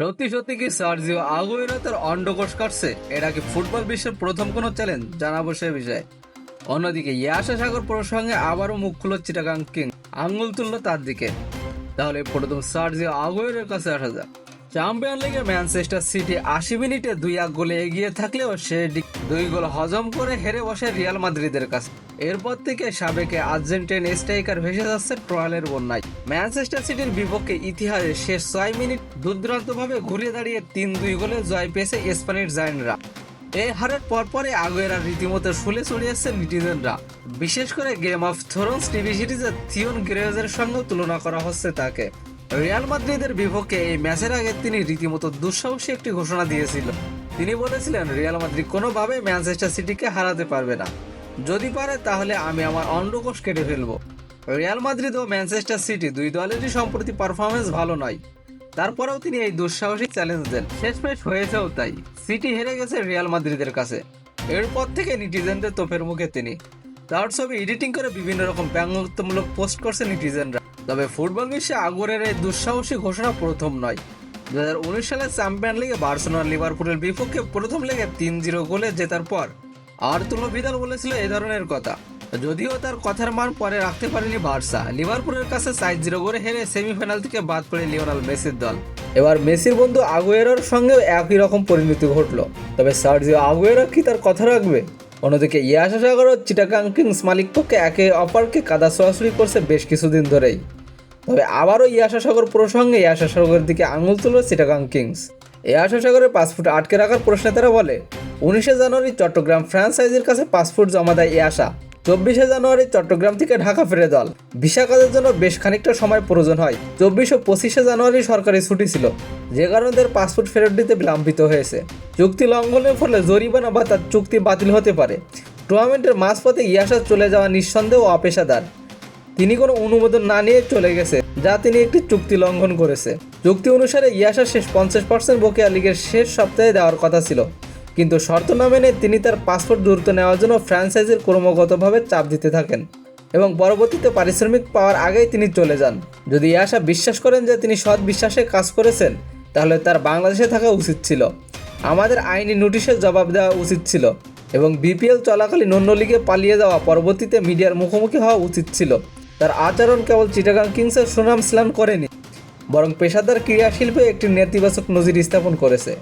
সত্যি সত্যি কি সার্জিও আগুয়েরো তার অন্ডকোষ কাটছে? এটা কি ফুটবল বিশ্বের প্রথম কোন চ্যালেঞ্জ? জানাব সে বিষয়ে। অন্যদিকে ইয়াশা সাগর প্রসঙ্গে আবারও মুখ খুলল চিটাগাং কিং। আঙ্গুল তুললো তার দিকে। তাহলে প্রথম সার্জিও আগুয়েরোর কাছে আসা যাক। চ্যাম্পিয়ন লিগে ম্যানচেস্টার সিটি আশি মিনিটে দুই এক গোলে এগিয়ে থাকলেও সে দুই গোল হজম করে হেরে বসে রিয়াল মাদ্রিদের কাছে। এরপর থেকে সাবেকে আর্জেন্টিন স্ট্রাইকার ভেসে যাচ্ছে ট্রয়ালের বন্যায়। ম্যানচেস্টার সিটির বিপক্ষে ইতিহাসে শেষ ছয় মিনিট দুর্দান্তভাবে ঘুরে দাঁড়িয়ে তিন দুই গোলে জয় পেয়েছে স্প্যানিশ জায়েন্টরা। এই হারের পরপরই আগুয়েরা রীতিমতো শুলে চড়িয়েছে নিটিজেনরা। বিশেষ করে গেম অফ থ্রোনস টিভি সিরিজে থিওন গ্রেজের সঙ্গে তুলনা করা হচ্ছে তাকে। রিয়াল মাদ্রিদের বিপক্ষে এই ম্যাচের আগে তিনি রীতিমতো দুঃসাহসী একটি ঘোষণা দিয়েছিল। তিনি বলেছিলেন, রিয়াল মাদ্রিদ কোনোভাবে ম্যানচেস্টার সিটিকে হারাতে পারবে না। যদি পারে, তাহলে আমি আমার অন্ডকোষ কেটে ফেলব। রিয়াল মাদ্রিদ ও ম্যানচেস্টার সিটি দুই দলেরই সম্প্রতি পারফরমেন্স ভালো নয়। তারপরেও তিনি এই দুঃসাহসী চ্যালেঞ্জ দেন। শেষমেশ হয়েছেও তাই। সিটি হেরে গেছে রিয়াল মাদ্রিদের কাছে। এরপর থেকে নিটিজেনদের তোপের মুখে তিনি। তার ছবি এডিটিং করে বিভিন্ন রকম ব্যঙ্গত্বমূলক পোস্ট করছে নিটিজেনরা। তবে ফুটবল বিশ্বে আগরের এই দুঃসাহসী ঘোষণা প্রথম নয়। দু হাজার উনিশ সালে চ্যাম্পিয়ন লিগে বার্সেলোনা লিভারপুলের বিপক্ষে প্রথম লেগে তিন জিরো গোলে জেতার পর আর আর্তুলো ভিদাল বলেছিল এ ধরনের কথা। যদিও তার কথার মান পরে রাখতে পারেনি বার্সা। লিভারপুলের কাছে সাইজ জিরো করে হেরে সেমিফাইনাল থেকে বাদ পড়ে লিওনাল মেসির দল। এবার মেসির বন্ধু আগুয়েরোর সঙ্গেও একই রকম পরিণতি ঘটলো। তবে সার্জিও আগুয়েরো কি তার কথা রাখবে? অন্যদিকে ইয়াসা সাগর ও চিটাগাং কিংস মালিক পক্ষে একে অপরকে কাদা ছোঁয়াছুড়ি করছে বেশ কিছুদিন ধরেই। তবে আবারও ইয়াসা সাগর প্রসঙ্গে ইয়াসা সাগরের দিকে আঙুল তুলল চিটাগাং কিংস। ইয়াসা সাগরের পাসপোর্ট আটকে রাখার প্রশ্নে তারা বলে, উনিশে জানুয়ারি চট্টগ্রাম ফ্রান্সাইজির কাছে পাসপোর্ট জমা দেয় ইয়াসা। চব্বিশে জানুয়ারি চট্টগ্রাম থেকে ঢাকা ফিরে দল ভিসা কাজের জন্য বেশ খানিকটা সময় প্রয়োজন হয়। চব্বিশ ও পঁচিশে জানুয়ারি সরকারি ছুটি ছিল। যে কারণে তাদের পাসপোর্ট ফেরত দিতে বিলম্বিত হয়েছে। চুক্তি লঙ্ঘনের ফলে জরিমানা বা তার চুক্তি বাতিল হতে পারে। টুর্নামেন্টের মাঝপথে ইয়াসা চলে যাওয়া নিঃসন্দেহ অপেশাদার। তিনি কোনো অনুমোদন না নিয়ে চলে গেছে, যা তিনি একটি চুক্তি লঙ্ঘন করেছে। চুক্তি অনুসারে ইয়াসা শেষ পঞ্চাশ পার্সেন্ট বকেয়া লিগের শেষ সপ্তাহে দেওয়ার কথা ছিল। কিন্তু শর্ত না মেনে তিনি তার পাসপোর্ট দ্রুত নেওয়ার জন্য ফ্র্যাঞ্চাইজির ক্রমাগতভাবে চাপ দিতে থাকেন এবং পরবর্তীতে পারিশ্রমিক পাওয়ার আগেই তিনি চলে যান। যদি ইয়াসা বিশ্বাস করেন যে তিনি সৎ বিশ্বাসে কাজ করেছেন, তাহলে তার বাংলাদেশে থাকা উচিত ছিল। আমাদের আইনি নোটিশের জবাব দেওয়া উচিত ছিল এবং বিপিএল চলাকালীন অন্য লিগে পালিয়ে যাওয়া পরবর্তীতে মিডিয়ার মুখোমুখি হওয়া উচিত ছিল। তার আচরণ কেবল চিটাগাং কিংসের সুনাম স্লান করেনি, বরং পেশাদার ক্রীড়া শিল্পে একটি নেতিবাচক নজির স্থাপন করেছে।